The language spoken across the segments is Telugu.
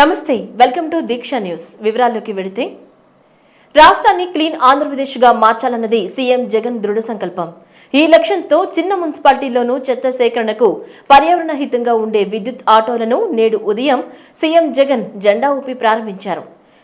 నమస్తే వెల్కమ్ టు దీక్ష న్యూస్. వివరాల్లోకి వెడితే రాష్ట్రాన్ని క్లీన్ ఆంధ్రప్రదేశ్గా మార్చాలన్నది సీఎం జగన్ దృఢ సంకల్పం. ఈ లక్ష్యంతో చిన్న మున్సిపాలిటీల్లోనూ చెత్త సేకరణకు పర్యావరణ హితంగా ఉండే విద్యుత్ ఆటోలను నేడు ఉదయం సీఎం జగన్ జెండా ఊపి ప్రారంభించారు.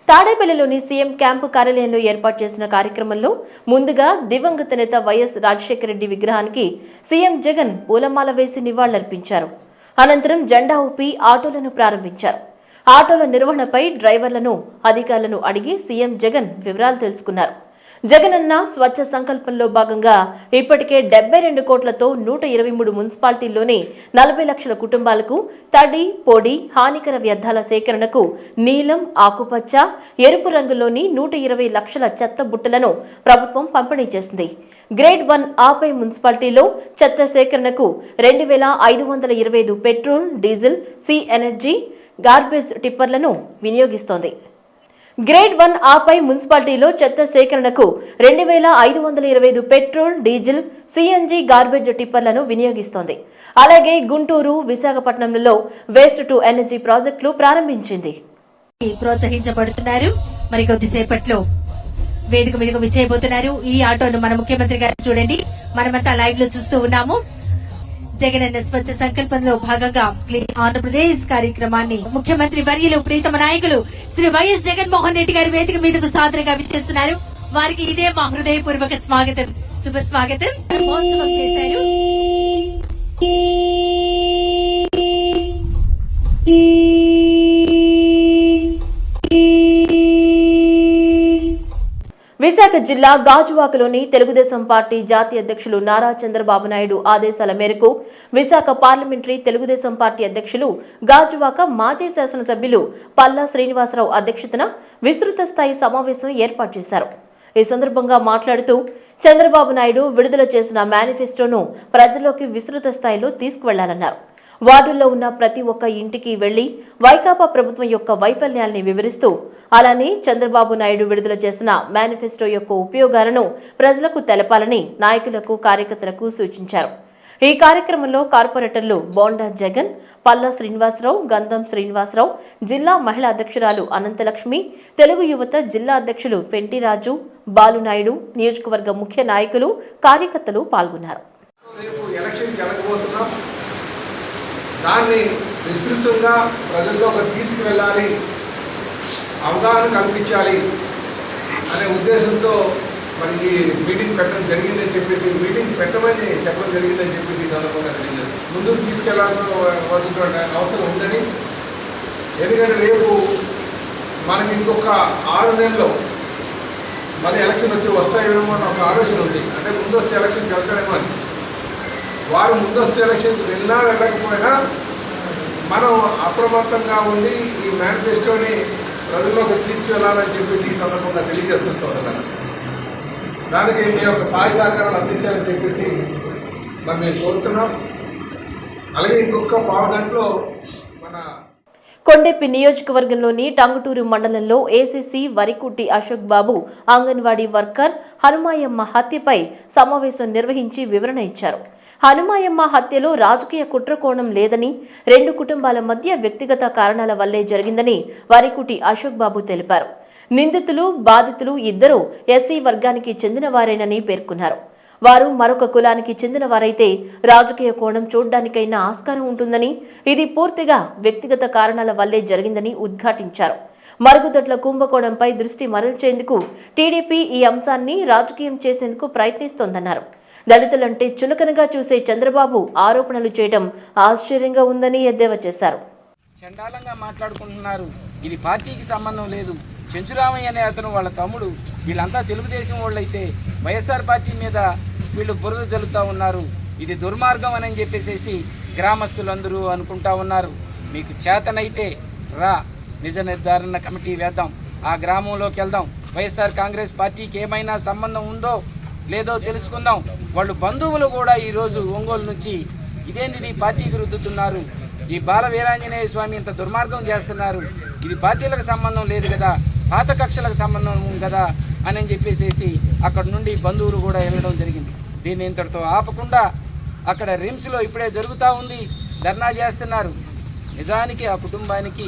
తాడేపల్లిలోని సీఎం క్యాంపు కార్యాలయంలో ఏర్పాటు చేసిన కార్యక్రమంలో ముందుగా దివంగత నేత వైఎస్ రాజశేఖర రెడ్డి విగ్రహానికి సీఎం జగన్ పూలమాల వేసి నివాళులర్పించారు. అనంతరం జెండా ఊపి ఆటోలను ప్రారంభించారు. ఆటోల నిర్వహణపై డ్రైవర్లను అధికారులను అడిగి సీఎం జగన్ వివరాలు తెలుసుకున్నారు. జగనన్న స్వచ్ఛ సంకల్పంలో భాగంగా ఇప్పటికే డెబ్బై రెండు కోట్లతో నూట ఇరవై మూడు మున్సిపాలిటీల్లోనే నలభై లక్షల కుటుంబాలకు తడి పొడి హానికర వ్యర్థాల సేకరణకు నీలం ఆకుపచ్చ ఎరుపు రంగులోని నూట ఇరవై లక్షల చెత్త బుట్టలను ప్రభుత్వం పంపిణీ చేసింది. గ్రేడ్ వన్ ఆపై మున్సిపాలిటీలో చెత్త సేకరణకు రెండు వేల ఐదు వందల ఇరవై ఐదు petrol diesel C energy garbage టిప్పర్లను వినియోగిస్తోంది. గ్రేడ్ వన్ ఆపై మున్సిపాలిటీలో చెత్త సేకరణకు రెండు వేల ఐదు వందల ఇరవై ఐదు పెట్రోల్ డీజిల్ సిఎన్జి గార్బేజ్ టిప్పర్లను వినియోగిస్తోంది. అలాగే గుంటూరు విశాఖపట్నంలలో వేస్ట్ టు ఎనర్జీ ప్రాజెక్టులు ప్రారంభించింది. ప్రోత్సహించబడుతున్నారు. మరి కొద్దిసేపట్లో వేదిక మీదకు విచ్చేయబోతున్నారు. ఈ ఆటోను మన ముఖ్యమంత్రి గారు చూడండి. మనమంతా లైవ్లో చూస్తూ ఉన్నాము. జగనన్న స్వచ్ఛ సంకల్పంలో భాగంగా క్లీన్ ఆంధ్రప్రదేశ్ కార్యక్రమాన్ని ముఖ్యమంత్రి వర్యులు ప్రీతమ నాయకులు శ్రీ వైఎస్ జగన్మోహన్ రెడ్డి గారి వేదిక మీదకు సాదరంగా విచ్చేస్తున్నారు. వారికి ఇదే మా హృదయపూర్వక స్వాగతం. శుభ స్వాగతం. విశాఖ జిల్లా గాజువాకలోని తెలుగుదేశం పార్టీ జాతీయ అధ్యక్షులు నారా చంద్రబాబు నాయుడు ఆదేశాల మేరకు విశాఖ పార్లమెంటరీ తెలుగుదేశం పార్టీ అధ్యక్షులు గాజువాక మాజీ శాసనసభ్యులు పల్లా శ్రీనివాసరావు అధ్యక్షతన విస్తృత స్థాయి సమావేశం ఏర్పాటు చేశారు. ఈ సందర్భంగా మాట్లాడుతూ చంద్రబాబు నాయుడు విడుదల చేసిన మేనిఫెస్టోను ప్రజల్లోకి విస్తృత స్థాయిలో తీసుకువెళ్ళాలన్నారు. వార్డుల్లో ఉన్న ప్రతి ఒక్క ఇంటికి వెళ్ళి వైకాపా ప్రభుత్వం యొక్క వైఫల్యాల్ని వివరిస్తూ అలానే చంద్రబాబు నాయుడు విడుదల చేసిన మేనిఫెస్టో యొక్క ఉపయోగాలను ప్రజలకు తెలపాలని నాయకులకు కార్యకర్తలకు సూచించారు. ఈ కార్యక్రమంలో కార్పొరేటర్లు బోండా జగన్ పల్లా శ్రీనివాసరావు గంధం శ్రీనివాసరావు జిల్లా మహిళా అధ్యక్షురాలు అనంతలక్ష్మి తెలుగు యువత జిల్లా అధ్యక్షులు పెంటిరాజు బాలునాయుడు నియోజకవర్గ ముఖ్య నాయకులు కార్యకర్తలు పాల్గొన్నారు. దాన్ని విస్తృతంగా ప్రజల్లోకి తీసుకువెళ్ళాలి అవగాహన కల్పించాలి అనే ఉద్దేశంతో మరి ఈ మీటింగ్ పెట్టడం జరిగిందని చెప్పేసి మీటింగ్ పెట్టమని చెప్పడం జరిగిందని చెప్పేసి ఈ సందర్భంగా తెలియజేస్తాం. ముందుకు తీసుకెళ్ళాల్సిన అవసరం అవసరం ఉందని. ఎందుకంటే రేపు మనకి ఇంకొక ఆరు నెలల్లో మళ్ళీ ఎలక్షన్ వచ్చి వస్తాయేమో అన్న ఒక ఆలోచన ఉంది. అంటే ముందస్తు ఎలక్షన్కి వెళ్తారేమో అని. వారు ముందస్తు ఎలక్షన్కి వెళ్ళినా వెళ్ళకపోయినా మనం అప్రమత్తంగా ఉండి ఈ మేనిఫెస్టోని ప్రజల్లోకి తీసుకువెళ్ళాలని చెప్పేసి ఈ సందర్భంగా తెలియజేస్తుంది సోదరులను దానికి మీ యొక్క సహాయ సహకారాలు అందించాలని చెప్పేసి మరి మేము కోరుతున్నాం. అలాగే ఇంకొక పావు గంటలో మన కొండెప్పి నియోజకవర్గంలోని టంగుటూరు మండలంలో ఏసీసీ వరికుట్టి అశోక్ బాబు అంగన్వాడీ వర్కర్ హనుమాయమ్మ హత్యపై సమావేశం నిర్వహించి వివరణ ఇచ్చారు. హనుమాయమ్మ హత్యలో రాజకీయ కుట్రకోణం లేదని రెండు కుటుంబాల మధ్య వ్యక్తిగత కారణాల వల్లే జరిగిందని వరికుటి అశోక్ బాబు తెలిపారు. నిందితులు బాధితులు ఇద్దరూ ఎస్సీ వర్గానికి చెందినవారేనని పేర్కొన్నారు. వారు మరొక కులానికి చెందిన వారైతే రాజకీయ కోణం చూడ్డానికైనా ఆస్కారం ఉంటుందని ఇది పూర్తిగా వ్యక్తిగత కారణాల వల్లే జరిగిందని ఉద్ఘాటించారు. మరుగుదొడ్ల కుంభకోణంపై దృష్టి మరల్చేందుకు టీడీపీ ఈ అంశాన్ని రాజకీయం చేసేందుకు ప్రయత్నిస్తోందన్నారు. దళితులంటే చులకనగా చూసే చంద్రబాబు ఆరోపణలు చేయడం ఆశ్చర్యంగా ఉందని ఎద్దేవా చేశారు. చండాలంగా మాట్లాడుకుంటున్నారు. ఇది పార్టీకి సంబంధం లేదు. చెంచురామయ్య అనే అతను వాళ్ళ తమ్ముడు. వీళ్ళంతా తెలుగుదేశం వాళ్ళైతే వైఎస్ఆర్ పార్టీ మీద వీళ్ళు బురద జల్లుతూ ఉన్నారు. ఇది దుర్మార్గం అని చెప్పేసేసి గ్రామస్తులందరూ అనుకుంటా ఉన్నారు. మీకు చేతనైతే రా. నిజ నిర్ధారణ కమిటీ వేద్దాం. ఆ గ్రామంలోకి వెళ్దాం. వైఎస్ఆర్ కాంగ్రెస్ పార్టీకి ఏమైనా సంబంధం ఉందో లేదో తెలుసుకుందాం. వాళ్ళు బంధువులు కూడా ఈరోజు ఒంగోలు నుంచి ఇదేంది పార్టీకి రుద్దుతున్నారు. ఈ బాల వీరాంజనేయ స్వామి ఇంత దుర్మార్గం చేస్తున్నారు. ఇది పార్టీలకు సంబంధం లేదు కదా పాత కక్షలకు సంబంధం ఉంది కదా అని చెప్పేసేసి అక్కడ నుండి బంధువులు కూడా వెళ్ళడం జరిగింది. దీన్ని ఇంతటితో ఆపకుండా అక్కడ రిమ్స్లో ఇప్పుడే జరుగుతూ ఉంది. ధర్నా చేస్తున్నారు. నిజానికి ఆ కుటుంబానికి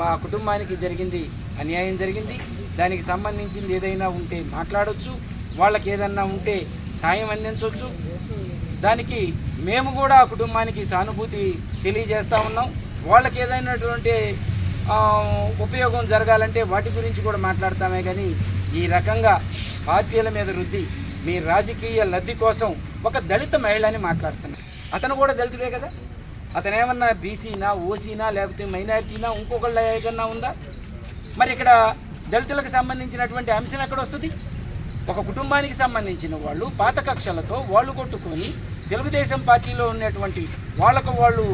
మా కుటుంబానికి జరిగింది అన్యాయం జరిగింది. దానికి సంబంధించింది ఏదైనా ఉంటే మాట్లాడొచ్చు. వాళ్ళకి ఏదన్నా ఉంటే సాయం అందించవచ్చు. దానికి మేము కూడా ఆ కుటుంబానికి సానుభూతి తెలియజేస్తూ ఉన్నాం. వాళ్ళకి ఏదైనటువంటి ఉపయోగం జరగాలంటే వాటి గురించి కూడా మాట్లాడతామే కానీ ఈ రకంగా పార్టీల మీద రుద్ది మీ రాజకీయ లబ్ధి కోసం ఒక దళిత మహిళని మాట్లాడుతున్నాను అతను కూడా దళితుడే కదా? అతను ఏమన్నా బీసీనా ఓసీనా లేకపోతే మైనారిటీనా ఇంకొకళ్ళ ఏదన్నా ఉందా? మరి ఇక్కడ దళితులకు సంబంధించినటువంటి అంశం ఎక్కడ వస్తుంది? ఒక కుటుంబానికి సంబంధించిన వాళ్ళు పాత కక్షలతో వాళ్ళు కొట్టుకొని తెలుగుదేశం పార్టీలో ఉన్నటువంటి వాళ్ళకు వాళ్ళు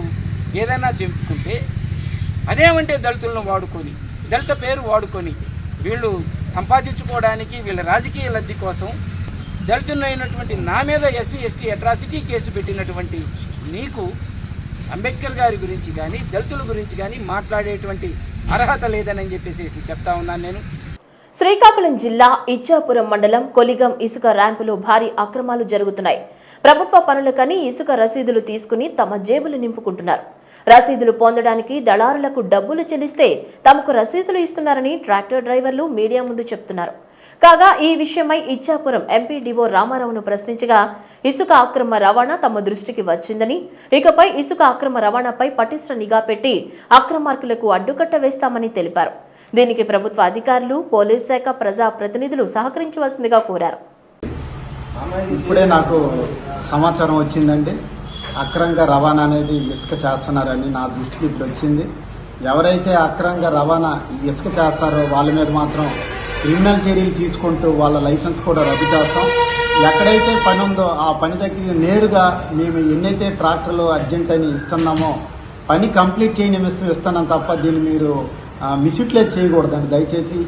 ఏదైనా చెప్పుకుంటే అదేమంటే దళితులను వాడుకొని దళిత పేరు వాడుకొని వీళ్ళు సంపాదించుకోవడానికి వీళ్ళ రాజకీయ లబ్ధి కోసం దళితులైనటువంటి నా మీద ఎస్సీ ఎస్టీ అట్రాసిటీ కేసు పెట్టినటువంటి నీకు అంబేద్కర్ గారి గురించి కానీ దళితుల గురించి కానీ మాట్లాడేటువంటి అర్హత లేదని చెప్పేసి చెప్తా ఉన్నాను నేను. శ్రీకాకుళం జిల్లా ఇచ్చాపురం మండలం కొలిగం ఇసుక ర్యాంపులో భారీ అక్రమాలు జరుగుతున్నాయి. ప్రభుత్వ పనులకని ఇసుక రసీదులు తీసుకుని తమ జేబులు నింపుకుంటున్నారు. రసీదులు పొందడానికి దళారులకు డబ్బులు చెల్లిస్తే తమకు రసీదులు ఇస్తున్నారని ట్రాక్టర్ డ్రైవర్లు మీడియా ముందు చెప్తున్నారు. కాగా ఈ విషయమై ఇచ్చాపురం ఎంపీడీఓ రామారావును ప్రశ్నించగా ఇసుక అక్రమ రవాణా తమ దృష్టికి వచ్చిందని ఇకపై ఇసుక అక్రమ రవాణాపై పటిష్ట నిఘా పెట్టి అక్రమార్కులకు అడ్డుకట్ట వేస్తామని తెలిపారు. దీనికి ప్రభుత్వ అధికారులు పోలీస్ శాఖ ప్రజా ప్రతినిధులు సహకరించవలసిందిగా కోరారు. ఇప్పుడే నాకు సమాచారం వచ్చిందండి. అక్రంగా రవాణా అనేది ఇసుక చేస్తున్నారని నా దృష్టికి ఇప్పుడు వచ్చింది. ఎవరైతే అక్రంగా రవాణా ఇసుక చేస్తారో వాళ్ళ మీద మాత్రం క్రిమినల్ చర్యలు తీసుకుంటూ వాళ్ళ లైసెన్స్ కూడా రద్దు చేస్తాం. ఎక్కడైతే పని ఉందో ఆ పని దగ్గర నేరుగా మేము ఎన్నైతే ట్రాక్టర్లు అర్జెంట్ అని ఇస్తున్నామో పని కంప్లీట్ చేయని నిమిత్తం ఇస్తున్నాం తప్ప దీన్ని మీరు మిస్యూట్లేజ్ చేయకూడదండి. దయచేసి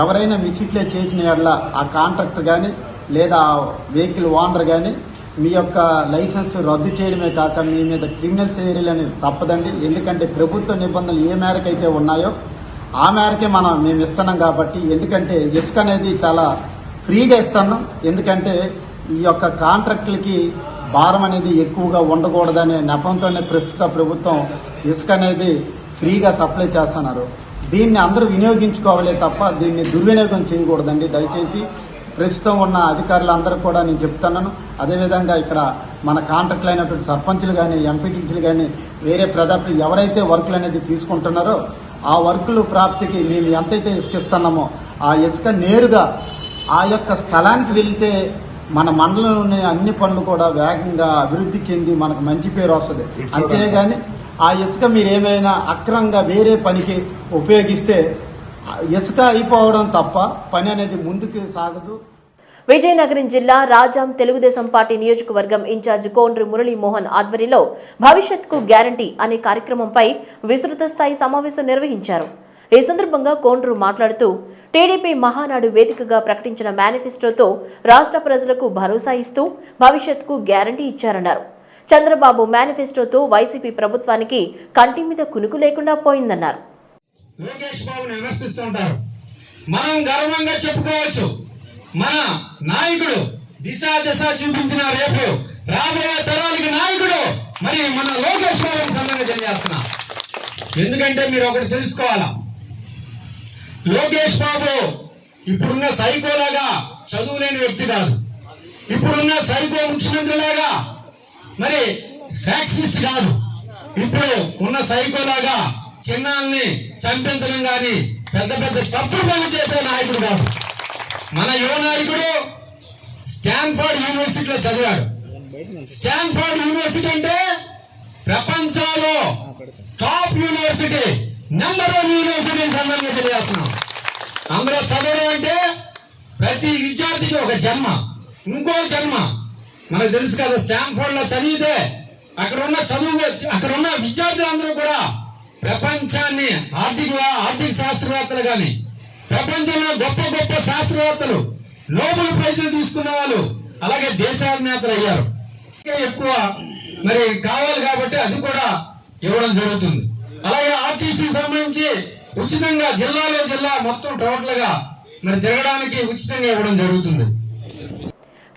ఎవరైనా మిస్యూట్లేజ్ చేసిన ఎడల ఆ కాంట్రాక్టర్ కానీ లేదా ఆ వెహికల్ ఓనర్ కానీ మీ యొక్క లైసెన్స్ రద్దు చేయడమే కాక మీ మీద క్రిమినల్ చర్యలు అనేది తప్పదండి. ఎందుకంటే ప్రభుత్వ నిబంధనలు ఏ మేరకు అయితే ఉన్నాయో ఆ మేరకే మనం మేము ఇస్తున్నాం కాబట్టి ఎందుకంటే ఇసుక అనేది చాలా ఫ్రీగా ఇస్తున్నాం ఎందుకంటే ఈ యొక్క కాంట్రాక్టులకి భారం అనేది ఎక్కువగా ఉండకూడదనే నెపంతోనే ప్రస్తుత ప్రభుత్వం ఇసుక అనేది ఫ్రీగా సప్లై చేస్తున్నారు. దీన్ని అందరూ వినియోగించుకోవాలే తప్ప దీన్ని దుర్వినియోగం చేయకూడదండి. దయచేసి ప్రస్తుతం ఉన్న అధికారులందరూ కూడా నేను చెప్తున్నాను. అదేవిధంగా ఇక్కడ మన కాంట్రాక్ట్లు అయినటువంటి సర్పంచులు కానీ ఎంపీటీసీలు కానీ వేరే ప్రజాప్తి ఎవరైతే వర్కులు అనేది తీసుకుంటున్నారో ఆ వర్కులు ప్రాప్తికి మేము ఎంతైతే ఇసుక ఇస్తున్నామో ఆ ఇసుక నేరుగా ఆ యొక్క స్థలానికి వెళ్తే మన మండలంలోని అన్ని పనులు కూడా వేగంగా అభివృద్ధి చెంది మనకు మంచి పేరు వస్తుంది. అంతేగాని ఆ ఇసుక మీరు ఏమైనా అక్రమంగా వేరే పనికి ఉపయోగిస్తే ఇసుక అయిపోవడం తప్ప పని అనేది ముందుకు సాగదు. విజయనగరం జిల్లా రాజాం తెలుగుదేశం పార్టీ నియోజకవర్గం ఇన్ఛార్జ్ కోండ్రి మురళీమోహన్ ఆధ్వర్యంలో భవిష్యత్కు గ్యారంటీ అనే కార్యక్రమంపై విస్తృత స్థాయి సమావేశం నిర్వహించారు. ఈ సందర్భంగా కోండ్రు మాట్లాడుతూ టీడీపీ మహానాడు వేదికగా ప్రకటించిన మేనిఫెస్టోతో రాష్ట్ర ప్రజలకు భరోసా ఇస్తూ భవిష్యత్కు గ్యారంటీ ఇచ్చారన్నారు. చంద్రబాబు మేనిఫెస్టోతో వైసీపీ ప్రభుత్వానికి కంటి మీద కునుకు లేకుండా పోయిందన్నారు. లోకేష్ బాబుని విమర్శిస్తుంటారు మనం గర్వంగా చెప్పుకోవచ్చు. మన నాయకుడు దిశ దశ చూపించిన రేపు రాబోయే తరాలకి నాయకుడు మరి మన లోకేష్ బాబుని సందంగా తెలియజేస్తున్నా ఎందుకంటే మీరు ఒకటి తెలుసుకోవాలా? లోకేష్ బాబు ఇప్పుడున్న సైకోలాగా చదువులేని వ్యక్తి కాదు. ఇప్పుడున్న సైకో ముఖ్యమంత్రిలాగా మరి ఫ్యాక్సిస్ట్ కాదు. ఇప్పుడు ఉన్న సైకోలాగా చిన్నాల్ని చంపించడం కానీ పెద్ద పెద్ద తప్పుడు పనులు చేసే నాయకుడు కాదు. మన యువ నాయకుడు స్టాన్ఫర్డ్ యూనివర్సిటీలో చదివాడు. స్టాన్ఫర్డ్ యూనివర్సిటీ అంటే ప్రపంచంలో top university number one university సందర్భంగా తెలియజేస్తున్నాం. అందులో చదవడం అంటే ప్రతి విద్యార్థికి ఒక జన్మ ఇంకో జన్మ. మనకు తెలుసు కదా స్టాన్ఫోర్డ్లో చదివితే అక్కడ ఉన్న చదువు అక్కడ ఉన్న విద్యార్థులందరూ కూడా ప్రపంచాన్ని ఆర్థిక ఆర్థిక శాస్త్రవేత్తలు కానీ ప్రపంచంలో గొప్ప గొప్ప శాస్త్రవేత్తలు నోబెల్ ప్రైజులు తీసుకున్న వాళ్ళు అలాగే దేశాధినేతలు అయ్యారు. ఎక్కువ మరి కావాలి కాబట్టి అది కూడా ఇవ్వడం జరుగుతుంది. అలాగే ఆర్టీసీ సంబంధించి ఉచితంగా జిల్లాలో జిల్లా మొత్తం టోటల్గా మరి తిరగడానికి ఉచితంగా ఇవ్వడం జరుగుతుంది.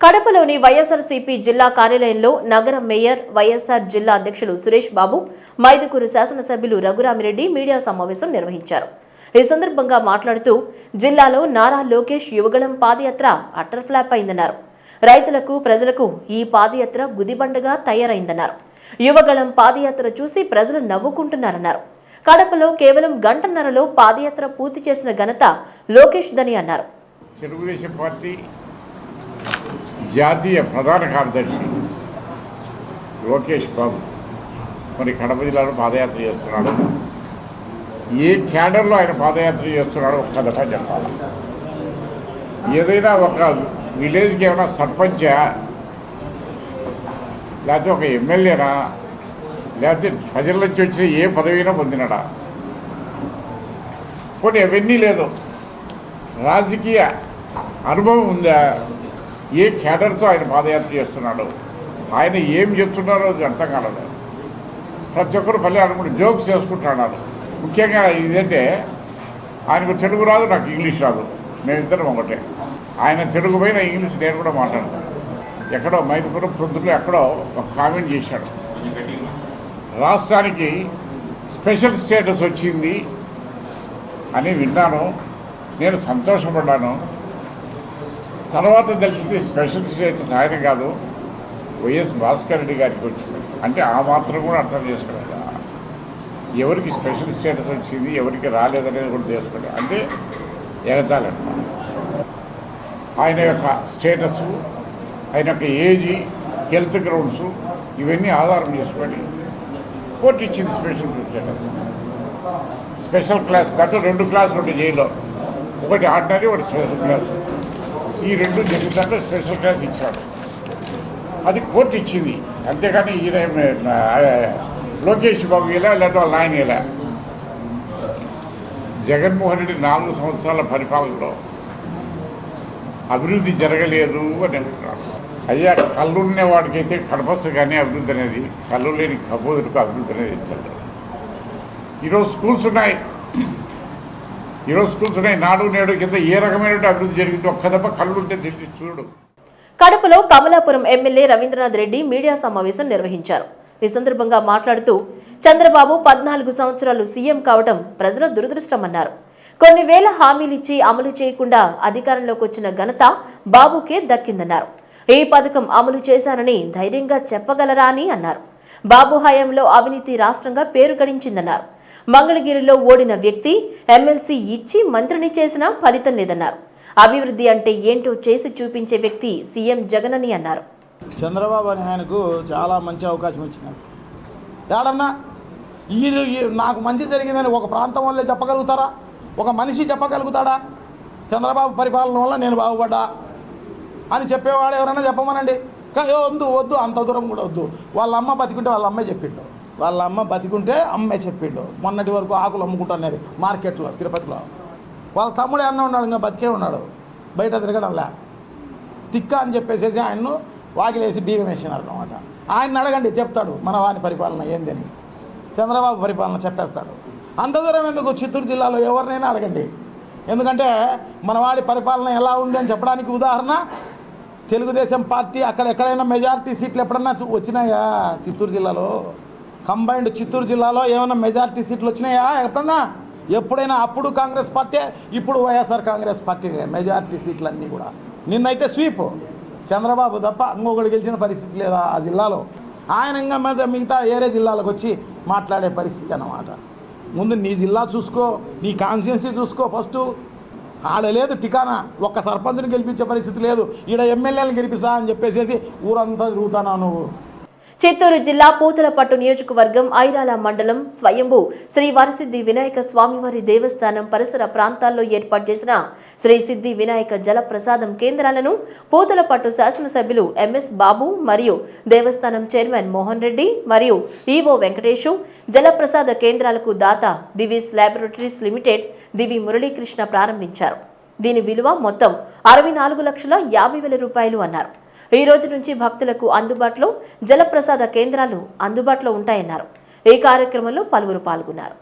కడపలోని వైఎస్ఆర్సీపీ జిల్లా కార్యాలయంలో నగర మేయర్ వైఎస్ఆర్ జిల్లా అధ్యక్షులు సురేష్ బాబు మైదుకూరు శాసనసభ్యులు రఘురామిరెడ్డి మీడియా సమావేశం నిర్వహించారు. ఈ సందర్భంగా మాట్లాడుతూ జిల్లాలో నారా లోకేష్ యువగళం పాదయాత్ర అట్టర్ ఫ్లాప్ అయిందన్నారు. రైతులకు ప్రజలకు ఈ పాదయాత్ర గుదిబండగా తయారైందన్నారు. యువగళం పాదయాత్ర చూసి ప్రజలు నవ్వుకుంటున్నారన్నారు. కడపలో కేవలం గంటన్నరలో పాదయాత్ర పూర్తి చేసిన ఘనత లోకేష్ దని అన్నారు. తెలుగుదేశం పార్టీ జాతీయ ప్రధాన కార్యదర్శి లోకేష్ బాబు. మరి కడప జిల్లాలో పాదయాత్ర చేస్తున్నాడు. ఏ క్యాడర్లో ఆయన పాదయాత్ర చేస్తున్నాడో ఒక్క దఫా చెప్పాలి. ఏదైనా ఒక విలేజ్కి ఏమైనా సర్పంచా? లేకపోతే ఒక ఎమ్మెల్యేనా? లేకపోతే ప్రజల నుంచి వచ్చిన ఏ పదవైనా పొందినడా? కొన్ని అవన్నీ లేదు. రాజకీయ అనుభవం ఉందా? ఏ క్యాడర్తో ఆయన పాదయాత్ర చేస్తున్నాడు? ఆయన ఏం చెప్తున్నారో అది అర్థం కాలేదు. ప్రతి ఒక్కరు మళ్ళీ అనుకుంటే జోక్స్ చేసుకుంటున్నాడు ముఖ్యంగా ఇదంటే ఆయనకు తెలుగు రాదు నాకు ఇంగ్లీష్ రాదు. మేమిద్దరం ఒకటే. ఆయన తెలుగు పైన ఇంగ్లీష్ నేను కూడా మాట్లాడతాను ఎక్కడో మైదుపురం ప్రొద్దులో ఎక్కడో ఒక కామెంట్ చేశాడు. రాష్ట్రానికి స్పెషల్ స్టేటస్ వచ్చింది అని విన్నాను. నేను సంతోషపడ్డాను. తర్వాత తెలిసింది స్పెషల్ స్టేటస్ ఆయన కాదు. వైఎస్ భాస్కర్ రెడ్డి గారికి వచ్చింది. అంటే ఆ మాత్రం కూడా అర్థం చేసుకోలేదు? ఎవరికి స్పెషల్ స్టేటస్ వచ్చింది ఎవరికి రాలేదనేది కూడా తెలుసుకోలేదు అంటే ఎగతాలన్నమాట ఆయన యొక్క స్టేటస్ ఆయన యొక్క ఏజ్ హెల్త్ గ్రౌండ్స్ ఇవన్నీ ఆధారం చేసుకొని కోర్టు ఇచ్చింది స్పెషల్ స్టేటస్. స్పెషల్ క్లాస్ దాంట్లో రెండు క్లాసులు ఉంటాయి జైల్లో. ఒకటి ఆర్డినరీ ఒకటి స్పెషల్ క్లాసు. ఈ రెండు జరిగిన స్పెషల్ క్లాస్ ఇచ్చాడు అది కోర్టు ఇచ్చింది. అంతేకాని ఈయన లోకేష్ బాబు ఇలా లేదా వాళ్ళ నాయన ఇలా జగన్మోహన్ రెడ్డి నాలుగు సంవత్సరాల పరిపాలనలో అభివృద్ధి జరగలేదు అని అంటున్నాడు అయ్యా కళ్ళున్న వాడికైతే కడపచ్చు కానీ అభివృద్ధి అనేది కళ్ళు లేని కపోదులకు అభివృద్ధి అనేది తెలియదు ఈరోజు స్కూల్స్ ఉన్నాయి. ఈరోజు స్కూల్స్ ఉన్నాయి. నాడు నేడు కింద ఏ రకమైన అభివృద్ధి జరిగింది ఒక్క దెబ్బ కళ్ళు తెలిసి చూడు. కడపలో కమలాపురం ఎమ్మెల్యే రవీంద్రనాథ్ రెడ్డి మీడియా సమావేశం నిర్వహించారు. ఈ సందర్భంగా మాట్లాడుతూ చంద్రబాబు పద్నాలుగు సంవత్సరాలు సీఎం కావడం ప్రజల దురదృష్టమన్నారు. కొన్ని వేల హామీలిచ్చి అమలు చేయకుండా అధికారంలోకి వచ్చిన ఘనత బాబుకే దక్కిందన్నారు. ఈ పథకం అమలు చేశానని ధైర్యంగా చెప్పగలరా అని అన్నారు. బాబు హయాంలో అవినీతి రాష్ట్రంగా పేరు గడించిందన్నారు. మంగళగిరిలో ఓడిన వ్యక్తి ఎమ్మెల్సీ ఇచ్చి మంత్రిని చేసినా ఫలితం లేదన్నారు. అభివృద్ధి అంటే ఏంటో చేసి చూపించే వ్యక్తి సీఎం జగన్ అని అన్నారు. చంద్రబాబు అని ఆయనకు చాలా మంచి అవకాశం వచ్చింది. ఏడన్నా? ఈ ఈ- నాకు మంచి జరిగిందని ఒక ప్రాంతం వల్లే చెప్పగలుగుతారా? ఒక మనిషి చెప్పగలుగుతాడా? చంద్రబాబు పరిపాలన వల్ల నేను బాగుపడ్డా? అని చెప్పేవాడు ఎవరైనా చెప్పమనండి. కానీ వద్దు వద్దు అంత దూరం కూడా వద్దు. వాళ్ళ అమ్మ బతికుంటే వాళ్ళ అమ్మే చెప్పిండు. వాళ్ళ అమ్మ బతికుంటే అమ్మే చెప్పిండు. మొన్నటి వరకు ఆకులు అమ్ముకుంటున్నది మార్కెట్లో తిరుపతిలో. వాళ్ళ తమ్ముడు అన్న ఉన్నాడు ఇంకా బతికే ఉన్నాడు. బయట తిరగడంలా తిక్క అని చెప్పేసేసి ఆయన్ను వాకిలేసి బీగం వేసినారు అనమాట ఆయన అడగండి చెప్తాడు మన వాని పరిపాలన ఏందని. చంద్రబాబు పరిపాలన చెప్పేస్తాడు. అంత దూరం ఎందుకు చిత్తూరు జిల్లాలో ఎవరినైనా అడగండి. ఎందుకంటే మన వాడి పరిపాలన ఎలా ఉంది అని చెప్పడానికి ఉదాహరణ తెలుగుదేశం పార్టీ అక్కడ ఎక్కడైనా మెజారిటీ సీట్లు ఎప్పుడన్నా వచ్చినాయా చిత్తూరు జిల్లాలో? కంబైన్డ్ చిత్తూరు జిల్లాలో ఏమైనా మెజార్టీ సీట్లు వచ్చినాయా? ఎప్పుడన్నా? ఎప్పుడైనా అప్పుడు కాంగ్రెస్ పార్టీ ఇప్పుడు వైఎస్ఆర్ కాంగ్రెస్ పార్టీ మెజార్టీ సీట్లు అన్నీ కూడా. నిన్నైతే స్వీప్. చంద్రబాబు తప్ప ఇంకొకటి గెలిచిన పరిస్థితి లేదా ఆ జిల్లాలో? ఆయన ఇంకా మీద మిగతా ఏరే జిల్లాలకు వచ్చి మాట్లాడే పరిస్థితి అన్నమాట. ముందు నీ జిల్లా చూసుకో నీ కాన్స్టిట్యున్సీ చూసుకో ఫస్ట్. ఆడ లేదు టికానా ఒక్క సర్పంచ్ని గెలిపించే పరిస్థితి లేదు. ఈడ ఎమ్మెల్యేలు గెలిపిస్తా అని చెప్పేసేసి ఊరంతా తిరుగుతానా నువ్వు. చిత్తూరు జిల్లా పూతలపట్టు నియోజకవర్గం ఐరాల మండలం స్వయంభు శ్రీ వరసిద్ధి వినాయక స్వామివారి దేవస్థానం పరిసర ప్రాంతాల్లో ఏర్పాటు చేసిన శ్రీ సిద్ధి వినాయక జల ప్రసాదం కేంద్రాలను పూతలపట్టు శాసనసభ్యులు ఎంఎస్ బాబు మరియు దేవస్థానం చైర్మన్ మోహన్ రెడ్డి మరియు ఈవో వెంకటేషు జలప్రసాద కేంద్రాలకు దాత దివీస్ ల్యాబొరేటరీస్ లిమిటెడ్ దివి మురళీకృష్ణ ప్రారంభించారు. దీని విలువ మొత్తం అరవై నాలుగు లక్షల యాభై వేల రూపాయలు అన్నారు. ఈ రోజు నుంచి భక్తులకు అందుబాటులో జలప్రసాద కేంద్రాలు అందుబాటులో ఉంటాయన్నారు. ఈ కార్యక్రమంలో పలువురు పాల్గొన్నారు.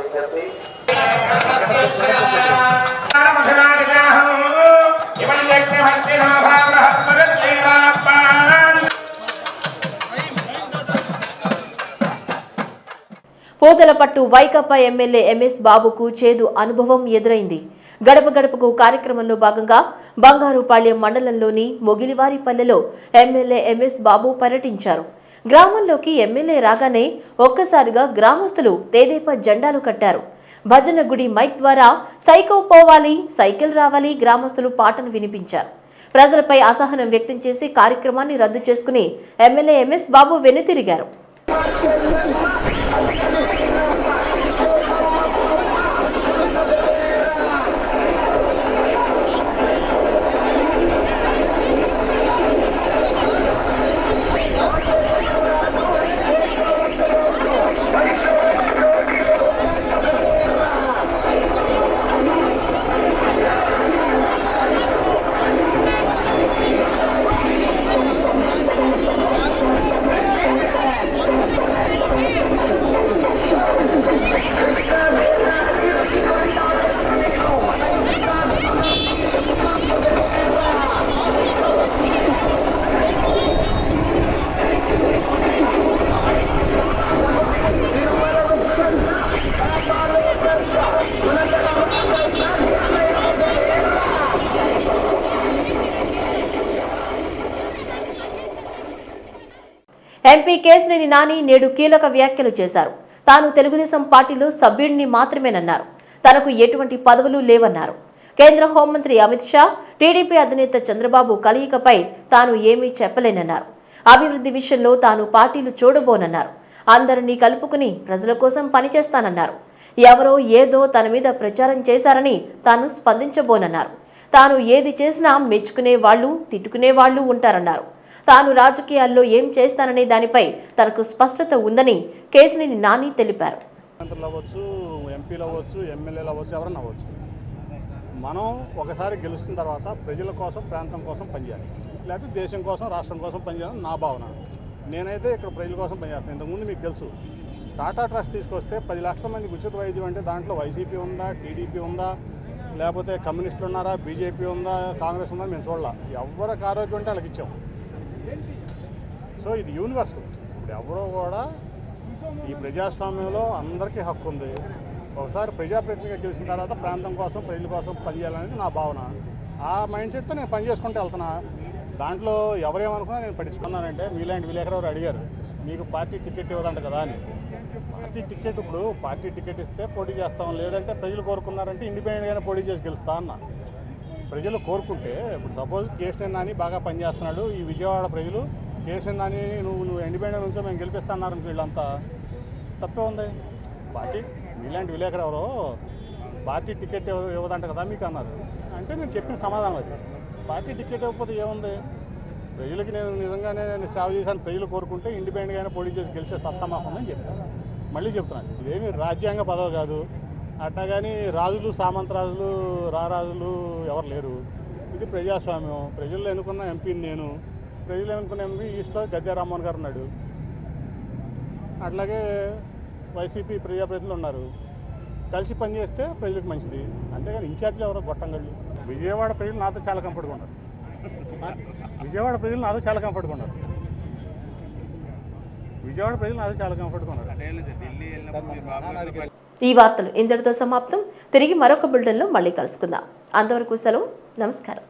విజ్ఞప్తి. పోతలపట్టు వైకాపా ఎమ్మెల్యే ఎంఎస్ బాబుకు చేదు అనుభవం ఎదురైంది. గడప గడపకు కార్యక్రమంలో భాగంగా బంగారుపాళ్యం మండలంలోని మొగిలివారిపల్లెలో ఎమ్మెల్యే ఎంఎస్ బాబు పర్యటించారు. గ్రామంలోకి ఎమ్మెల్యే రాగానే ఒక్కసారిగా గ్రామస్తులు తేదేపా జెండాలు కట్టారు. భజన గుడి మైక్ ద్వారా సైకో పోవాలి సైకిల్ రావాలి గ్రామస్తులు పాటను వినిపించారు. ప్రజలపై అసహనం వ్యక్తం చేసి కార్యక్రమాన్ని రద్దు చేసుకుని ఎమ్మెల్యే ఎంఎస్ బాబు వెనుతిరిగారు. Thank you. MP Kesineni Nani నేడు కీలక వ్యాఖ్యలు చేశారు. తాను తెలుగుదేశం పార్టీలో సభ్యుడిని మాత్రమేనన్నారు. తనకు ఎటువంటి పదవులు లేవన్నారు. కేంద్ర హోంమంత్రి అమిత్ షా టీడీపీ అధినేత చంద్రబాబు కలయికపై తాను ఏమీ చెప్పలేనన్నారు. అభివృద్ధి విషయంలో తాను పార్టీలు చూడబోనన్నారు. అందరినీ కలుపుకుని ప్రజల కోసం పనిచేస్తానన్నారు. ఎవరో ఏదో తన మీద ప్రచారం చేశారని తాను స్పందించబోనన్నారు. తాను ఏది చేసినా మెచ్చుకునే వాళ్ళు తిట్టుకునే వాళ్ళు ఉంటారన్నారు. తాను రాజకీయాల్లో ఏం చేస్తాననే దానిపై తనకు స్పష్టత ఉందని కేసినేని నాని తెలిపారు. అవ్వచ్చు ఎంపీలు అవ్వచ్చు ఎమ్మెల్యేలు అవ్వచ్చు ఎవరైనా అవ్వచ్చు. మనం ఒకసారి గెలిచిన తర్వాత ప్రజల కోసం ప్రాంతం కోసం పనిచేయాలి. లేకపోతే దేశం కోసం రాష్ట్రం కోసం పనిచేయాలని నా భావన. నేనైతే ఇక్కడ ప్రజల కోసం పనిచేస్తాను. ఇంతకుముందు మీకు తెలుసు టాటా ట్రస్ట్ తీసుకొస్తే పది లక్షల మందికి ఉచిత వైద్యం అంటే దాంట్లో వైసీపీ ఉందా టీడీపీ ఉందా లేకపోతే కమ్యూనిస్టులు ఉన్నారా బీజేపీ ఉందా కాంగ్రెస్ ఉందా మేము చూడాలి. ఎవరికి ఆరోగ్యం అంటే వాళ్ళకి ఇచ్చాం. సో ఇది యూనివర్సల్ ఇప్పుడు ఎవరో కూడా ఈ ప్రజాస్వామ్యంలో అందరికీ హక్కు ఉంది. ఒకసారి ప్రజాప్రతినిధిగా గెలిచిన తర్వాత ప్రాంతం కోసం ప్రజల కోసం పనిచేయాలనేది నా భావన. ఆ మైండ్ సెట్తో నేను పని చేసుకుంటూ వెళ్తున్నా. దాంట్లో ఎవరేమనుకున్నా నేను పట్టించుకున్నానంటే మీలాంటి విలేకరు అడిగారు మీకు పార్టీ టికెట్ ఇవ్వదంట కదా అని. పార్టీ టికెట్ ఇప్పుడు పార్టీ టికెట్ ఇస్తే పోటీ చేస్తాం. లేదంటే ప్రజలు కోరుకున్నారంటే ఇండిపెండెంట్గానే పోటీ చేసి గెలుస్తా అన్నా. ప్రజలు కోరుకుంటే ఇప్పుడు సపోజ్ కేసీఆర్ నాని బాగా పనిచేస్తున్నాడు ఈ విజయవాడ ప్రజలు కేసీఆర్ నాని నువ్వు నువ్వు ఇండిపెండెంట్ నుంచో మేము గెలిపిస్తున్నారు వీళ్ళంతా. తప్పే ఉంది. పార్టీ మీలాంటి విలేకరు ఎవరో పార్టీ టికెట్ ఇవ్వదంట కదా మీకు అన్నారు. అంటే నేను చెప్పిన సమాధానం అది. పార్టీ టికెట్ ఇవ్వకపోతే ఏముంది? ప్రజలకి నేను నిజంగానే నేను సేవ చేశాను ప్రజలు కోరుకుంటే ఇండిపెండెంట్గానే పోటీ చేసి గెలిచే సత్తా మాకు ఉందని చెప్పాను. మళ్ళీ చెప్తున్నాను ఇదేమి రాజ్యాంగ పదవి కాదు. అట్లా కానీ రాజులు సామంతరాజులు రారాజులు ఎవరు లేరు. ఇది ప్రజాస్వామ్యం. ప్రజల్లో ఎన్నుకున్న ఎంపీని నేను. ప్రజలు ఎన్నుకున్న ఎంపీ ఈస్ట్లో గద్దె రామ్మోహన్ గారు ఉన్నాడు. అట్లాగే వైసీపీ ప్రజాప్రతినిధులు ఉన్నారు. కలిసి పనిచేస్తే ప్రజలకు మంచిది. అంతేగాని ఇన్ఛార్జీలు ఎవరో గొట్టంగళ్ళు విజయవాడ ప్రజలు నాతో చాలా కంఫర్ట్గా ఉన్నారు. విజయవాడ ప్రజలు నాతో చాలా కంఫర్ట్గా ఉన్నారు. విజయవాడ ప్రజలు నాతో చాలా కంఫర్ట్గా ఉన్నారు. ఈ వార్తలు ఇంతటితో సమాప్తం. తిరిగి మరొక బులెటిన్లో మళ్ళీ కలుసుకుందాం. అంతవరకు సెలవు. నమస్కారం.